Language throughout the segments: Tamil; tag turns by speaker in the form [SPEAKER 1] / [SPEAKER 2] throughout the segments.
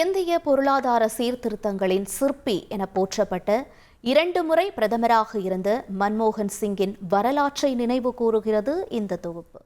[SPEAKER 1] இந்திய பொருளாதார சீர்திருத்தங்களின் சிற்பி என போற்றப்பட்ட இரண்டு முறை பிரதமராக இருந்த மன்மோகன் சிங்கின் வரலாற்றை நினைவு கூறுகிறது இந்த தொகுப்பு.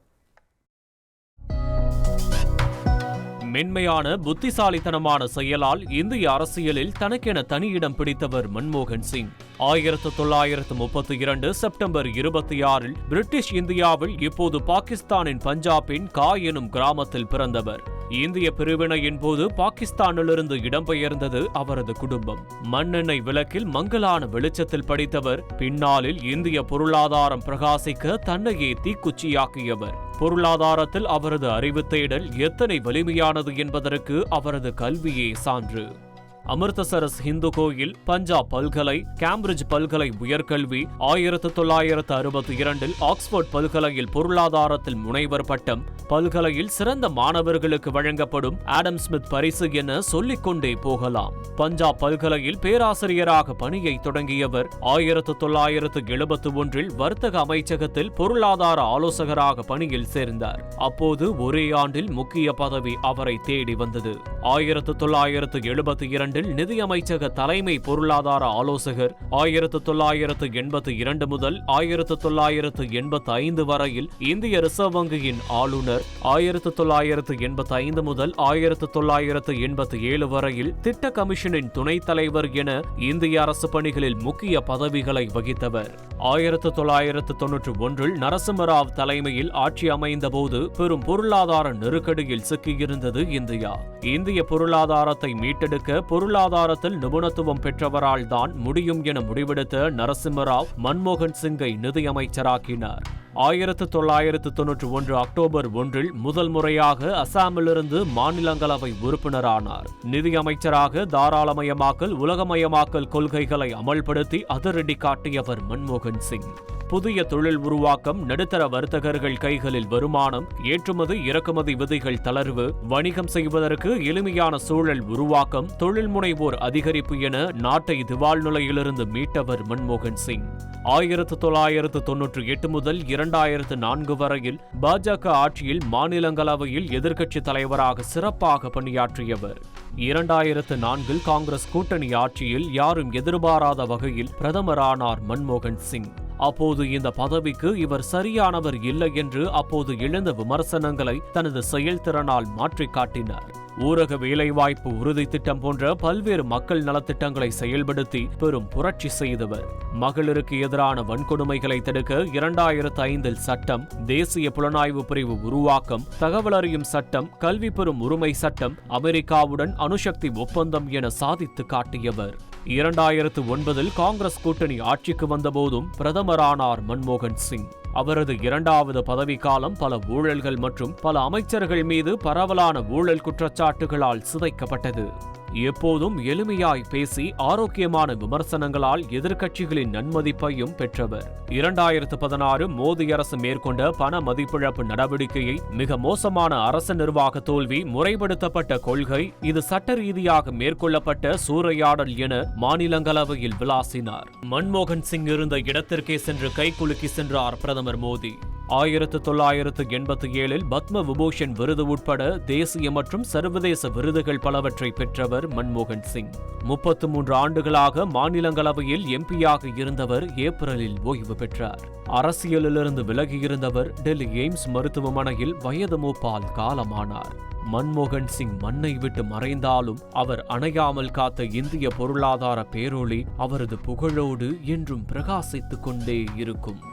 [SPEAKER 2] மென்மையான புத்திசாலித்தனமான செயலால் இந்திய அரசியலில் தனக்கென தனியிடம் பிடித்தவர் மன்மோகன் சிங். ஆயிரத்து தொள்ளாயிரத்து முப்பத்தி இரண்டு செப்டம்பர் இருபத்தி ஆறில் பிரிட்டிஷ் இந்தியாவில் இப்போது பாகிஸ்தானின் பஞ்சாபின் கா எனும் கிராமத்தில் பிறந்தவர். இந்திய பிரிவினையின் போது பாகிஸ்தானிலிருந்து இடம்பெயர்ந்தது அவரது குடும்பம். மண்ணெண்ணெய் விளக்கில் மங்கலான வெளிச்சத்தில் படித்தவர் பின்னாளில் இந்திய பொருளாதாரம் பிரகாசிக்க தன்னையே தீக்குச்சியாக்கியவர். பொருளாதாரத்தில் அவரது அறிவு தேடல் எத்தனை வலிமையானது என்பதற்கு அவரது கல்வியே சான்று. அமிர்தசரஸ் இந்து கோயில் பஞ்சாப் பல்கலை கேம்பிரிட்ஜ் பல்கலை உயர்கல்வி ஆயிரத்து தொள்ளாயிரத்து அறுபத்தி இரண்டில் ஆக்ஸ்போர்ட் பல்கலையில் பொருளாதாரத்தில் முனைவர் பட்டம் பல்கலையில் சிறந்த மாணவர்களுக்கு வழங்கப்படும் ஆடம் ஸ்மித் பரிசு என சொல்லிக்கொண்டே போகலாம். பஞ்சாப் பல்கலையில் பேராசிரியராக பணியை தொடங்கியவர் ஆயிரத்து தொள்ளாயிரத்து எழுபத்து ஒன்றில் வர்த்தக அமைச்சகத்தில் பொருளாதார ஆலோசகராக பணியில் சேர்ந்தார். அப்போது ஒரே ஆண்டில் முக்கிய பதவி அவரை தேடி வந்தது. ஆயிரத்து தொள்ளாயிரத்து எழுபத்தி ஆண்டில் நிதியமைச்சக தலைமை பொருளாதார ஆலோசகர் ஆயிரத்து தொள்ளாயிரத்து எண்பத்தி இரண்டு முதல் ஆயிரத்து தொள்ளாயிரத்து எண்பத்தி ஐந்து வரையில் இந்திய ரிசர்வ் வங்கியின் ஆளுநர் ஆயிரத்து தொள்ளாயிரத்து எண்பத்து ஐந்து முதல் ஆயிரத்து தொள்ளாயிரத்து எண்பத்து ஏழு வரையில் திட்ட கமிஷனின் துணைத் தலைவர் என இந்திய அரசு பணிகளில் முக்கிய பதவிகளை வகித்தவர். ஆயிரத்து தொள்ளாயிரத்து தொன்னூற்றி ஒன்றில் நரசிம்மராவ் தலைமையில் ஆட்சி அமைந்தபோது பெரும் பொருளாதார நெருக்கடியில் சிக்கியிருந்தது இந்தியா. இந்திய பொருளாதாரத்தை மீட்டெடுக்க பொருளாதாரத்தில் நிபுணத்துவம் பெற்றவரால் தான் முடியும் என முடிவெடுத்த நரசிம்மராவ் மன்மோகன் சிங்கை நிதியமைச்சராக்கினார். ஆயிரத்து தொள்ளாயிரத்து தொன்னூற்றி ஒன்று அக்டோபர் ஒன்றில் முதல் முறையாக அசாமிலிருந்து மாநிலங்களவை உறுப்பினரானார். நிதியமைச்சராக தாராளமயமாக்கல் உலகமயமாக்கல் கொள்கைகளை அமல்படுத்தி அதிரடி காட்டியவர் மன்மோகன் சிங். புதிய தொழில் உருவாக்கம் நடுத்தர வர்த்தகர்கள் கைகளில் வருமானம் ஏற்றுமதி இறக்குமதி விதிகள் தளர்வு வணிகம் செய்வதற்கு எளிமையான சூழல் உருவாக்கம் தொழில் முனைவோர் அதிகரிப்பு என நாட்டை திவால் நிலையிலிருந்து மீட்டவர் மன்மோகன் சிங். ஆயிரத்து தொள்ளாயிரத்து தொன்னூற்றி எட்டு முதல் இரண்டாயிரத்து நான்கு வரையில் பாஜக ஆட்சியில் மாநிலங்களவையில் எதிர்க்கட்சி தலைவராக சிறப்பாக பணியாற்றியவர். இரண்டாயிரத்து நான்கில் காங்கிரஸ் கூட்டணி ஆட்சியில் யாரும் எதிர்பாராத வகையில் பிரதமரானார் மன்மோகன் சிங். அப்போது இந்த பதவிக்கு இவர் சரியானவர் இல்லை என்று அப்போது எழுந்த விமர்சனங்களை தனது செயல்திறனால் மாற்றிக் காட்டினார் ஊரக வேலைவாய்ப்பு உறுதி திட்டம் போன்ற பல்வேறு மக்கள் நலத்திட்டங்களை செயல்படுத்தி பெரும் புரட்சி செய்தவர். மகளிருக்கு எதிரான வன்கொடுமைகளை தடுக்க இரண்டாயிரத்து ஐந்தில் சட்டம் தேசிய புலனாய்வு பிரிவு உருவாக்கம் தகவல் அறியும் சட்டம் கல்வி பெறும் உரிமை சட்டம் அமெரிக்காவுடன் அணுசக்தி ஒப்பந்தம் என சாதித்து காட்டியவர். இரண்டாயிரத்து ஒன்பதில் காங்கிரஸ் கூட்டணி ஆட்சிக்கு வந்தபோதும் பிரதமரானார் மன்மோகன் சிங். அவரது இரண்டாவது பதவிக்காலம் பல ஊழல்கள் மற்றும் பல அமைச்சர்கள் மீது பரவலான ஊழல் குற்றச்சாட்டுகளால் சிதைக்கப்பட்டது. எப்போதும் எளிமையாய் பேசி ஆரோக்கியமான விமர்சனங்களால் எதிர்க்கட்சிகளின் நன்மதிப்பையும் பெற்றவர். இரண்டாயிரத்து பதினாறு மோடி அரசு மேற்கொண்ட பண மதிப்பிழப்பு நடவடிக்கையை மிக மோசமான அரசு நிர்வாக தோல்வி முறைப்படுத்தப்பட்ட கொள்கை இது சட்ட ரீதியாக மேற்கொள்ளப்பட்ட சூறையாடல் என மாநிலங்களவையில் விளாசினார். மன்மோகன் சிங் இருந்த இடத்திற்கே சென்று கைகுலுக்கி சென்றார் பிரதமர் மோடி. ஆயிரத்து தொள்ளாயிரத்து எண்பத்தி ஏழில் பத்ம விபூஷன் விருது உட்பட தேசிய மற்றும் சர்வதேச விருதுகள் பலவற்றை பெற்றவர் மன்மோகன் சிங். முப்பத்து மூன்று ஆண்டுகளாக மாநிலங்களவையில் எம்பியாக இருந்தவர் ஏப்ரலில் ஓய்வு பெற்றார். அரசியலிலிருந்து விலகியிருந்தவர் டெல்லி எய்ம்ஸ் மருத்துவமனையில் வயது மூப்பால் காலமானார். மன்மோகன் சிங் மண்ணை விட்டு மறைந்தாலும் அவர் அணையாமல் காத்த இந்திய பொருளாதார பேரொளி அவரது புகழோடு என்றும் பிரகாசித்துக் கொண்டே இருக்கும்.